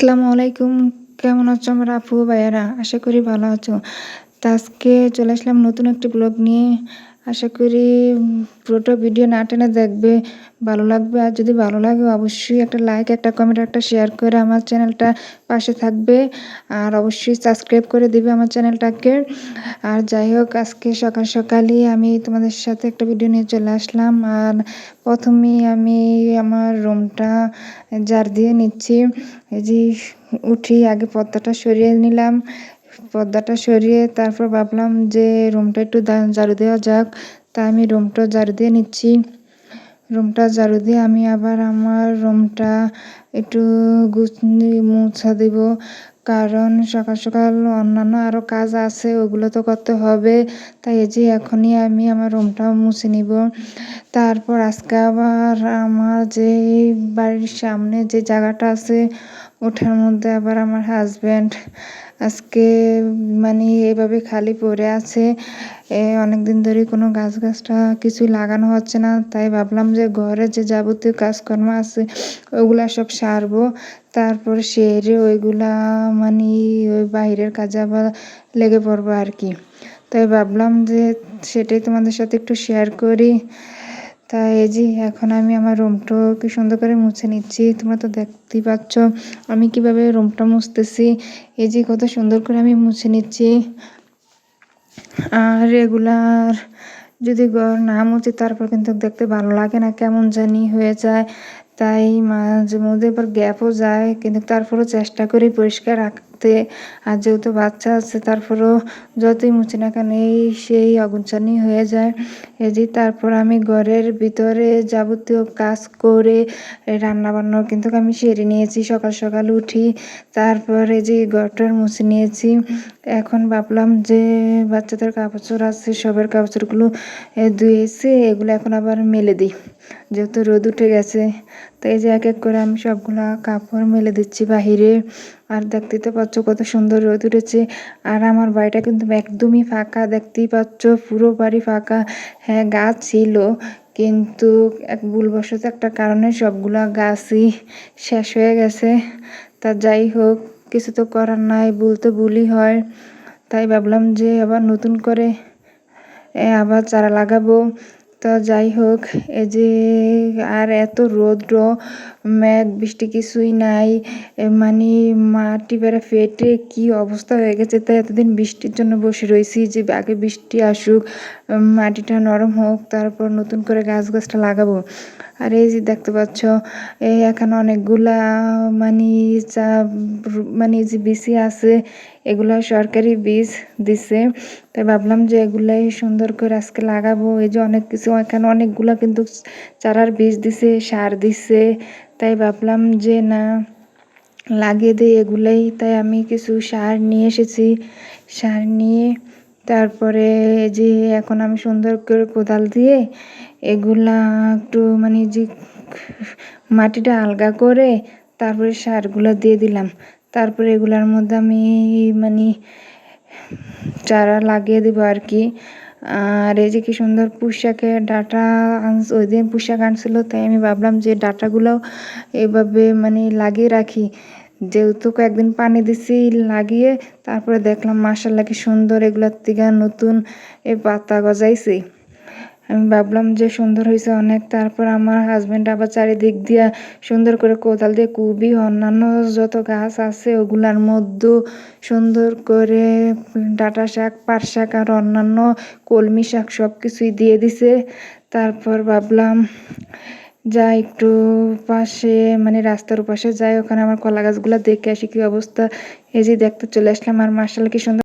আসসালামু আলাইকুম। কেমন আছো আমার আপু, ভাইয়ারা? আশা করি ভালো আছো। তো আজকে চলে আসলাম নতুন একটি ব্লগ নিয়ে। আশা করি পুরোটা ভিডিও না টেনে দেখবে, ভালো লাগবে। আর যদি ভালো লাগে, অবশ্যই একটা লাইক একটা কমেন্ট একটা শেয়ার করে আমার চ্যানেলটা পাশে থাকবে। আর অবশ্যই সাবস্ক্রাইব করে দিবে আমার চ্যানেলটাকে আর যাই হোক, আজকে সকাল সকালই আমি তোমাদের সাথে একটা ভিডিও নিয়ে চলে আসলাম। আর প্রথমেই আমি আমার রুমটা জার দিয়ে নিচ্ছি। এই যে উঠি, আগে পর্দাটা সরিয়ে নিলাম। পর্দাটা সরিয়ে তারপর ভাবলাম যে রুমটা একটু ঝাড়ু দেওয়া যাক। তাই আমি রুমটা ঝাড়ু দিয়ে নিচ্ছি। রুমটা ঝাড়ু দিয়ে আমি আবার আমার রুমটা একটু মুছা দেব। কারণ সকাল সকাল অন্যান্য আরও কাজ আছে, ওগুলো তো করতে হবে। তাই এই যে এখনই আমি আমার রুমটা মুছে নিব। তারপর আজকে আবার আমার যে বাড়ির সামনে যে জায়গাটা আছে ওঠার মধ্যে আবার আমার হাজব্যান্ড আজকে মানে এভাবে খালি পড়ে আছে। অনেক দিন ধরে কোনো গাছ গাছটা কিছুই লাগানো হচ্ছে না, তাই ভাবলাম যে ঘরে যে যাবতীয় কাজকর্ম আছে, ওগুলা সব সারবো। তারপর সেরে ওইগুলা মানে ওই বাইরের কাজে আবার লেগে পড়ব আর কি। তাই ভাবলাম যে সেটাই তোমাদের সাথে একটু শেয়ার করি। তা এই যে এখন আমি আমার রুমটা কি সুন্দর করে মুছে নিচ্ছি। তোমরা তো দেখতেই পাচ্ছ আমি কীভাবে রুমটা মুছতেছি। এই যে কত সুন্দর করে আমি মুছে নিচ্ছি। আর রেগুলার যদি ঘর না মুছি, তারপর কিন্তু দেখতে ভালো লাগে না কেমন জানি হয়ে যায়। তাই মাঝে মধ্যে এবার গ্যাপও যায়, কিন্তু তারপরও চেষ্টা করি পরিষ্কার রাখতে আর যেহেতু বাচ্চা আছে, তারপরও যতই মুছে না কেন এই সেই অগুঞ্চানি হয়ে যায়। এই যে তারপর আমি ঘরের ভিতরে যাবতীয় কাজ করে রান্না বান্নাও কিন্তু আমি সেরে নিয়েছি। সকাল সকাল উঠি, তারপরে যে ঘরটার মুছে নিয়েছি। এখন ভাবলাম যে বাচ্চাদের কাপড় আছে, সবের কাপড়গুলো ধুয়েছে এগুলো এখন আবার মেলে দিই। যেহেতু রোদ উঠে গেছে তো এই যে এক এক করে আমি সবগুলা কাপড় মেলে দিচ্ছি বাহিরে। আর দেখতে তো পাচ্ছ কত সুন্দর রোদ উঠেছে। আর আমার বাড়িটা কিন্তু একদমই ফাঁকা, দেখতেই পাচ্ছ পুরো বাড়ি ফাঁকা। হ্যাঁ গাছ ছিল, কিন্তু এক ভুলবশত একটা কারণে সবগুলা গাছই শেষ হয়ে গেছে। তা যাই হোক, কিছু তো করার নাই, ভুল তো ভুলই হয়। তাই ভাবলাম যে আবার নতুন করে আবার চারা লাগাবো। তো যাই হোক, এই যে আর এত রৌদ্র, মেঘ, বৃষ্টি কিছুই নাই মানে মাটি বেড়া ফেটে কি অবস্থা হয়ে গেছে, তাই এতদিন বৃষ্টির জন্য বসে রয়েছি, যে আগে বৃষ্টি আসুক, মাটিটা নরম হোক, তারপর নতুন করে গাছ গাছটা লাগাবো। আর এই যে দেখতে পাচ্ছ, এই এখানে অনেকগুলা মানে চা মানে যে বিসি আছে, এগুলা সরকারি বীজ দিছে। তাই ভাবলাম যে এগুলাই সুন্দর করে আজকে লাগাবো। এই যে অনেক কিছু, এখানে অনেকগুলা কিন্তু চারার বীজ দিছে, সার দিছে। তাই ভাবলাম যে না, লাগিয়ে দিই এগুলাই। তাই আমি কিছু সার নিয়ে এসেছি। সার নিয়ে তারপরে যে এখন আমি সুন্দর করে কোদাল দিয়ে এগুলা একটু মানে যে মাটিটা আলগা করে তারপরে সারগুলো দিয়ে দিলাম। তারপরে এগুলার মধ্যে আমি মানে চারা লাগিয়ে দেবো আর কি আর এই যে কি সুন্দর পুঁশাকের ডাটা ওই দিন পুঁশাক আনছিল, তাই আমি ভাবলাম যে ডাটাগুলো এভাবে মানে লাগিয়ে রাখি। যেহেতু কয়েকদিন পানি দিছি, লাগিয়ে তারপরে দেখলাম মাসাল্লা কি সুন্দর এগুলোর থেকে নতুন এই পাতা গজাইছে। আমি ভাবলাম যে সুন্দর হয়েছে অনেক, তারপর আমার হাজব্যান্ড আবার চারিদিক দিয়ে সুন্দর করে কোদাল দিয়ে কুবি, অন্যান্য যত গাছ আছে ওগুলার মধ্যে সুন্দর করে ডাটা শাক, পাট শাক আর অন্যান্য কলমি শাক সব কিছুই দিয়ে দিছে। তারপর ভাবলাম যা একটু পাশে মানে রাস্তার ওপাশে যাই, ওখানে আমার কলা গাছগুলো দেখে আসি কি অবস্থা। এই যে দেখতে চলে আসলাম আর মার্শাল কি সুন্দর